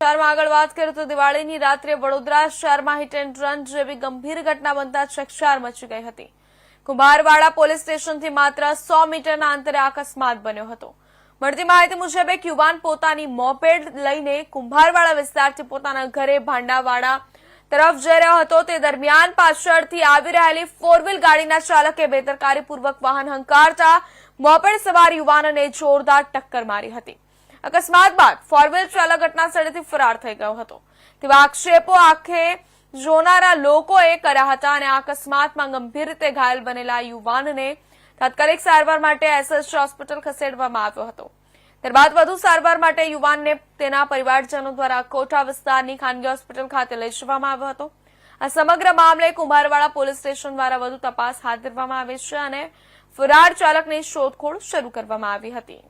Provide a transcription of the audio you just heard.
શહેરમાં આગળ વાત કરીએ તો દિવાળીની રાત્રે વડોદરા શહેરમાં હિટ એન્ડ રન જેવી ગંભીર ઘટના બનતા ચકચાર મચી ગઈ હતી. કુંભારવાડા પોલીસ સ્ટેશનથી માત્ર સો મીટરના અંતરે અકસ્માત બન્યો હતો. મળતી માહિતી મુજબ એક યુવાન પોતાની મોપેડ લઈને કુંભારવાડા વિસ્તારથી પોતાના ઘરે ભાંડાવાડા તરફ જઈ રહ્યો હતો. તે દરમિયાન પાછળથી આવી રહેલી ફોર વ્હીલ ગાડીના ચાલકે બેદરકારીપૂર્વક વાહન હંકારતા મોપેડ સવાર યુવાનને જોરદાર ટક્કર મારી હતી. અકસ્માત બાદ ફોર ચાલક ઘટના સ્થળેથી ફરાર થઈ ગયો હતો. તેવા આક્ષેપો આખે જોનારા લોકોએ કર્યા હતા અને અકસ્માતમાં ગંભીર રીતે ઘાયલ બનેલા યુવાનને તાત્કાલિક સારવાર માટે એસએસ હોસ્પિટલ ખસેડવામાં આવ્યો હતો. ત્યારબાદ વધુ સારવાર માટે યુવાનને તેના પરિવારજનો દ્વારા કોઠા વિસ્તારની ખાનગી હોસ્પિટલ ખાતે લઈ જવામાં આવ્યો હતો. આ સમગ્ર મામલે કુંભારવાડા પોલીસ સ્ટેશન દ્વારા વધુ તપાસ હાથ ધરવામાં આવી છે અને ફરાર ચાલકની શોધખોળ શરૂ કરવામાં આવી હતી.